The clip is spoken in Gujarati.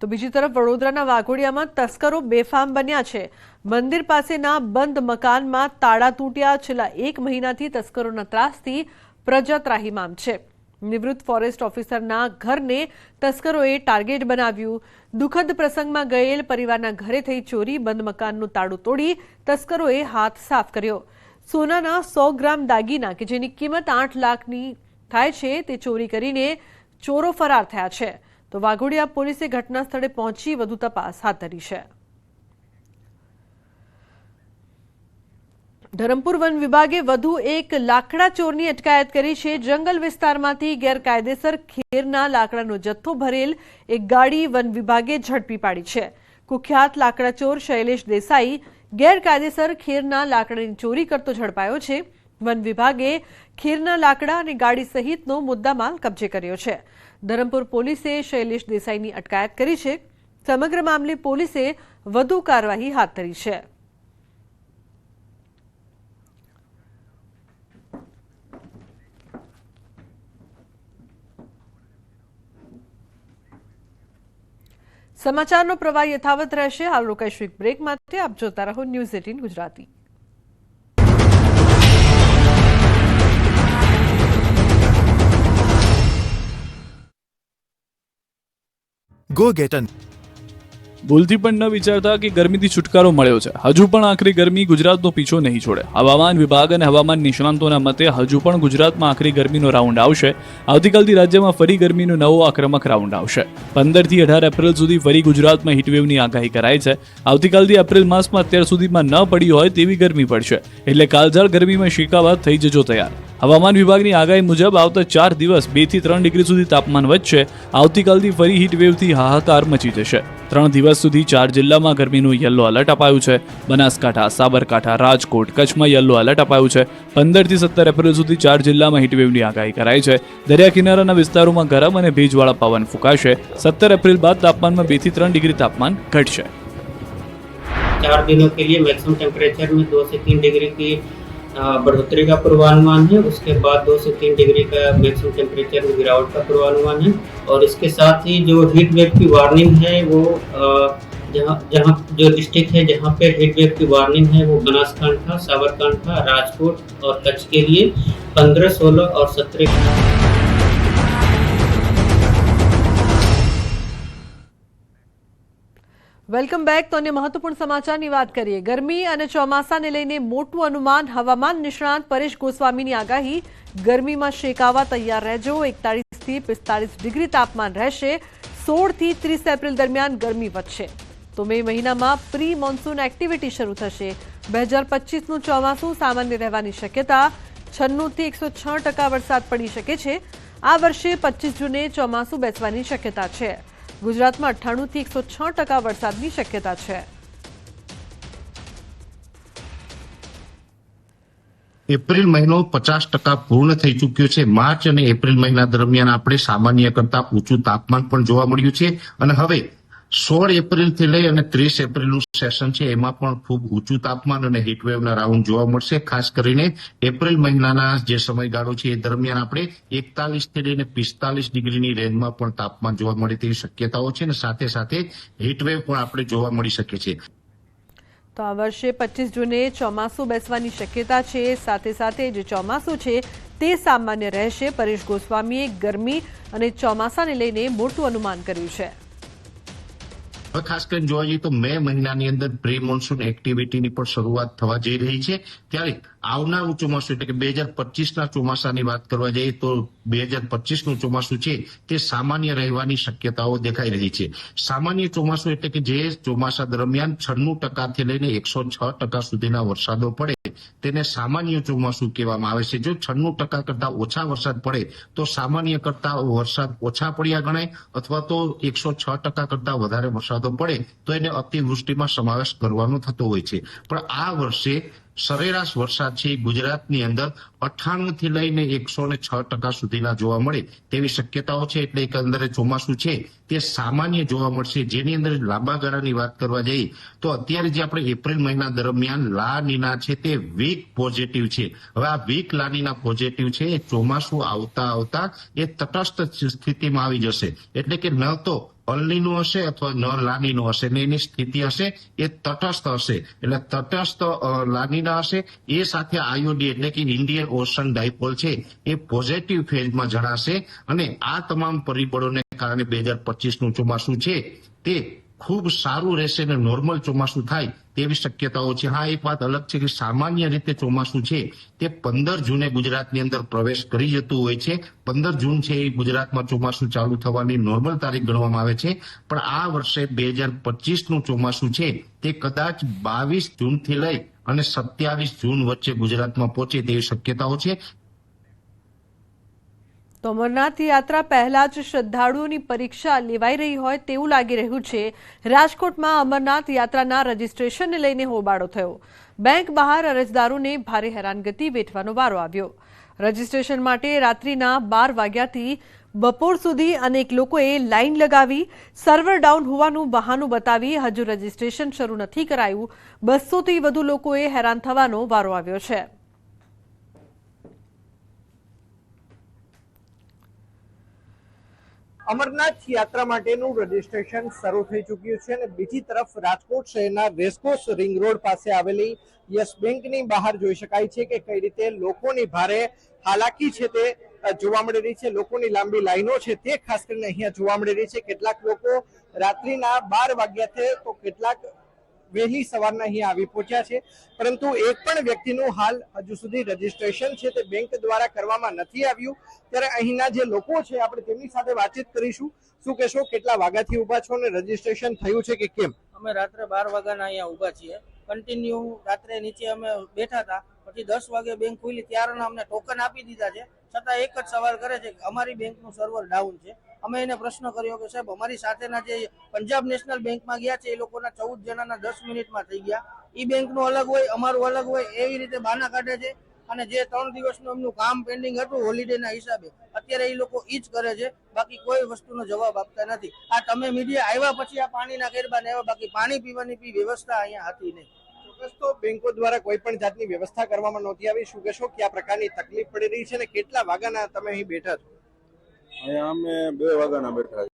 તો બીજી તરફ વડોદરાના વાઘોડિયામાં તસ્કરો બેફામ બન્યા છે. મંદિર પાસેના બંધ મકાનમાં તાળા તૂટ્યા. છેલ્લા એક મહિનાથી તસ્કરોના ત્રાસથી પ્રજા ત્રાહીમામ છે. નિવૃત્ત ફોરેસ્ટ ઓફિસરના ઘરને તસ્કરોએ ટાર્ગેટ બનાવ્યું. દુઃખદ પ્રસંગમાં ગયેલ પરિવારના ઘરે થઈ ચોરી, બંધ મકાનનું તાળું તોડી તસ્કરોએ હાથ સાફ કર્યો. સોનાના સો ગ્રામ દાગીના કે જેની કિંમત આઠ લાખની થાય છે તે ચોરી કરીને ચોરો ફરાર થયા છે. તો વાઘોડિયા પોલીસે ઘટના સ્થળે પહોંચી વધુ તપાસ હાથ ધરી છે. ધરમપુર વન વિભાગે વધુ એક લાકડા ચોરની અટકાયત કરી છે. જંગલ વિસ્તારમાંથી ગેરકાયદેસર ખેરના લાકડાનો જથ્થો ભરેલ એક ગાડી વન વિભાગે ઝડપી પાડી છે. કુખ્યાત લાકડા ચોર શૈલેષ દેસાઈ ગેરકાયદેસર ખેરના લાકડાની ચોરી કરતો ઝડપાયો છે. વન વિભાગે ખીરના લાકડા અને ગાડી સહિતનો મુદ્દામાલ કબજે કર્યો છે. ધરમપુર પોલીસે શૈલેષ દેસાઈની અટકાયત કરી છે. સમગ્ર મામલે પોલીસે વધુ કાર્યવાહી હાથ ધરી છે. સમાચારનો પ્રવાહ યથાવત રહેશે. હાલ રોકાઈશું એક બ્રેક માટે. આપ જોતા રહો News eighteen Gujarati. Go get an ભૂલથી પણ ન વિચારતા કે ગરમીથી છુટકારો મળ્યો છે. હજુ પણ આખરી ગરમી ગુજરાતનો પીછો નહીં છોડે. હવામાન વિભાગ અને હવામાન નિષ્ણાંતોના મતે હજુ પણ ગુજરાતમાં આખરી ગરમીનો રાઉન્ડ આવશે. આવતીકાલથી રાજ્યમાં ફરી ગરમીનો નવો આક્રમક રાઉન્ડ આવશે. પંદરથી અઢાર એપ્રિલ સુધી ફરી ગુજરાતમાં હીટવેવની આગાહી કરાઈ છે. આવતીકાલથી એપ્રિલ માસમાં અત્યાર સુધીમાં ન પડી હોય તેવી ગરમી પડશે. એટલે કાળઝાળ ગરમીમાં શિકાવાત થઈ જજો તૈયાર. હવામાન વિભાગની આગાહી મુજબ આવતા ચાર દિવસ બેથી ત્રણ ડિગ્રી સુધી તાપમાન વધશે. આવતીકાલથી ફરી હીટવેવથી હાહાકાર મચી જશે. ત્રણ દિવસ સુધી ચાર જિલ્લામાં ગરમીનું યલો એલર્ટ અપાયું છે બનાસકાંઠા સાબરકાંઠા રાજકોટ કચ્છમાં યલો એલર્ટ અપાયું છે પંદરથી સત્તર એપ્રિલ સુધી ચાર જિલ્લામાં હીટવેવની આગાહી કરાઈ છે દરિયા કિનારાના વિસ્તારોમાં ગરમ અને ભેજવાળા પવન ફૂંકાશે સત્તર એપ્રિલ બાદ તાપમાનમાં બે થી ત્રણ ડિગ્રી તાપમાન ઘટશે चार दिनों के लिए मैक्सिमम टेम्परेचर में दो से तीन डिग्री की अ, बढ़ोतरी का पूर्वानुमान है, उसके बाद दो से तीन डिग्री का मैक्सिमम टेम्परेचर में गिरावट का पूर्वानुमान है और इसके साथ ही जो हीट वेव की वार्निंग है, वो जहाँ जहाँ जो डिस्ट्रिक्ट है, जहाँ पे हीट वेव की वार्निंग है, वो बनासकांठा, साबरकांठा, राजकोट और कच्छ के लिए पंद्रह, सोलह और सत्रह। Welcome back. તો અન્ય મહત્વપૂર્ણ સમાચારની વાત કરીએ. ગરમી અને ચોમાસાને લઈને મોટું અનુમાન હવામાન નિષ્ણાંત પરેશ ગોસ્વામીની આગાહી. ગરમીમાં શેકાવા તૈયાર રહેજો. એકતાળીસથી પિસ્તાળીસ ડિગ્રી તાપમાન રહેશે. સોળથી ત્રીસ એપ્રિલ દરમિયાન ગરમી વધશે. તો મે મહિનામાં પ્રી મોન્સૂન એક્ટિવિટી શરૂ થશે. બે હજાર પચીસનું ચોમાસું સામાન્ય રહેવાની શક્યતા. છન્નુંથી એકસો છ ટકા વરસાદ પડી શકે છે. આ વર્ષે પચીસ જૂને ચોમાસું બેસવાની શક્યતા છે. ગુજરાતમાં અઠ્ઠાણુંથી એકસો છ ટકા વરસાદની શક્યતા છે. એપ્રિલ મહિનો પચાસ ટકા પૂર્ણ થઈ ચૂક્યો છે. માર્ચ અને એપ્રિલ મહિના દરમિયાન આપણે સામાન્ય કરતા ઊંચું તાપમાન પણ જોવા મળ્યું છે. અને હવે સોળ એપ્રિલથી લઈ અને ત્રીસ એપ્રિલનું સેશન છે. એમાં પણ ખૂબ ઊંચું તાપમાન અને હીટવેવના રાઉન્ડ જોવા મળશે. ખાસ કરીને એપ્રિલ મહિનાના જે સમયગાળો છે, એ દરમિયાન આપણે એકતાલીસથી લઈને પિસ્તાલીસ ડિગ્રીની રેન્જમાં પણ તાપમાન જોવા મળે તેવી શક્યતાઓ છે અને સાથે સાથે હીટવેવ પણ આપણે જોવા મળી શકે છે. તો આ વર્ષે પચીસ જૂને ચોમાસું બેસવાની શક્યતા છે. સાથે સાથે જે ચોમાસું છે, તે સામાન્ય રહેશે. પરેશ ગોસ્વામીએ ગરમી અને ચોમાસાને લઈને મોટું અનુમાન કર્યું છે. હવે ખાસ કરીને જોવા જઈએ તો મે મહિનાની અંદર પ્રી મોન્સૂન એક્ટિવિટીની પણ શરૂઆત થવા જઈ રહી છે. ત્યારે આવનારું ચોમાસું એટલે કે બે હજાર પચીસના ચોમાસાની વાત કરવા જઈએ તો બે હજાર પચીસનું ચોમાસું છે તે સામાન્ય રહેવાની શક્યતાઓ દેખાઈ રહી છે. સામાન્ય ચોમાસું એટલે કે જે ચોમાસા દરમિયાન છન્નું ટકાથી લઈને એકસો છ ટકા સુધીના વરસાદો પડે તેને સામાન્ય ચોમાસું કહેવામાં આવે છે. જો છન્નું ટકા કરતા ઓછા વરસાદ પડે તો સામાન્ય કરતા વરસાદ ઓછા પડ્યા ગણાય અથવા તો એકસો છ ટકા કરતા વધારે વરસાદો પડે, તો એને અતિવૃષ્ટિમાં સમાવેશ કરવાનો થતો હોય છે. પણ આ વર્ષે સરેરાશ વરસાદ છે ગુજરાતની અંદર અઠ્ઠાણું થી લઈને એકસો ને છ ટકા સુધીના જોવા મળે તેવી શક્યતાઓ છે, એટલે એકંદરે ચોમાસું છે. તે સામાન્ય જોવા મળશે. જેની અંદર લાંબા ગાળાની વાત કરવા જઈએ, તો અત્યારે જે આપણે એપ્રિલ મહિના દરમિયાન લા નીના છે તે વીક પોઝિટિવ છે. હવે આ વીક લાનીના પોઝિટિવ છે એ ચોમાસું આવતા આવતા એ તટસ્થ સ્થિતિમાં આવી જશે. એટલે કે ન તો અલનીનું હશે અથવા ન લાનીનું હશે ને એની સ્થિતિ હશે એ તટસ્થ હશે એટલે તટસ્થ લાનીના હશે એ સાથે આયોડી એટલે કે ઇન્ડિયન ઓશન ડાયપોલ છે એ પોઝિટિવ ફેઝમાં જણાશે અને આ તમામ પરિબળોને કારણે બે હજાર પચીસનું ચોમાસું છે તે ખૂબ સારું રહેશે અને નોર્મલ ચોમાસું થાય તેવી શક્યતાઓ છે. હા, એક વાત અલગ છે કે સામાન્ય રીતે ચોમાસું છે તે પંદર જૂને ગુજરાતની અંદર પ્રવેશ કરી જતું હોય છે. પંદર જૂન છે એ ગુજરાતમાં ચોમાસું ચાલુ થવાની નોર્મલ તારીખ ગણવામાં આવે છે. પણ આ વર્ષે બે હજાર પચીસનું ચોમાસું છે તે કદાચ બાવીસ જૂનથી લઈ અને સત્યાવીસ જૂન વચ્ચે ગુજરાતમાં પહોંચે તેવી શક્યતાઓ છે. તો અમરનાથ યાત્રા પહેલા જ શ્રદ્ધાળુઓની પરીક્ષા લેવાઈ રહી હોય તેવું લાગી રહ્યું છે. રાજકોટમાં અમરનાથ યાત્રાના રજીસ્ટ્રેશનને લઈને હોબાળો થયો. બેંક બહાર અરજદારોને ભારે હેરાનગતિ વેઠવાનો વારો આવ્યો. રજીસ્ટ્રેશન માટે રાત્રિના બાર વાગ્યાથી બપોર સુધી અનેક લોકોએ લાઇન લગાવી, સર્વર ડાઉન હોવાનું બહાનું બતાવી હજુ રજીસ્ટ્રેશન શરૂ નથી કરાયું. બસોથી વધુ લોકોએ હેરાન થવાનો વારો આવ્યો છે. અમરનાથ યાત્રા માટેનું રજીસ્ટ્રેશન શરૂ થઈ ચૂક્યું છે અને બીજી તરફ રાજકોટ શહેરના રેસકોર્સ રિંગ રોડ પાસે આવેલી યસ બેંકની બહાર જોઈ શકાય છે કે કઈ રીતે લોકોની ભારે હાલાકી છે તે જોવા મળી રહી છે. લોકોની લાંબી લાઈનો છે તે ખાસ કરીને અહીંયા જોવા મળી રહી છે. કેટલાક લોકો રાત્રિના બાર વાગ્યાથી તો કેટલાક વહેલી સવારના અહીંયા આવી પહોંચ્યા છે. પરંતુ એક પણ વ્યક્તિનું હાલ હજુ સુધી રજીસ્ટ્રેશન છે તે બેંક દ્વારા કરવામાં નથી આવ્યું. ત્યારે અહીંના જે લોકો છે, આપણે તેમની સાથે વાતચીત કરીશું. શું કહેશો, કેટલા વાગ્યાથી ઊભા છો અને રજીસ્ટ્રેશન થયું છે કે કેમ? અમે રાત્રે બાર વાગ્યાના અહીંયા ઊભા છીએ. કન્ટિન્યુ રાત્રે નીચે અમે બેઠા હતા. પછી દસ વાગે બેંક ખુલી ત્યારના અમને ટોકન આપી દીધા છે. છતાં એક જ સવાલ કરે છે અમારી બેંકનું સર્વર ડાઉન છે. અમે એને પ્રશ્ન કર્યો કે, સાહેબ, અમારી સાથેના જે પંજાબ નેશનલ બેંકમાં ગયા છે, એ લોકોના ચૌદ જણાના દસ મિનિટમાં થઈ ગયા. એ બેંકનું અલગ હોય, અમારું અલગ હોય, એવી રીતે બાના કાઢે છે. અને જે ત્રણ દિવસનું એમનું કામ પેન્ડિંગ હતું હોલિડેના હિસાબે, અત્યારે એ લોકો ઈ જ કરે છે. બાકી કોઈ વસ્તુનો જવાબ આપતા નથી. આ તમે મીડિયા આવ્યા પછી આ પાણીના ગેરબા ને બાકી પાણી પીવાની પી વ્યવસ્થા અહીંયા હતી નહીં. તો બેંકો દ્વારા કોઈ પણ જાતની વ્યવસ્થા કરવામાં નહોતી આવી. શું કહેશો કે આ પ્રકારની તકલીફ પડી રહી છે અને કેટલા વાગ્યાના તમે અહીં બેઠા છો? અહીંયા અમે બે વાગ્યાના બેઠા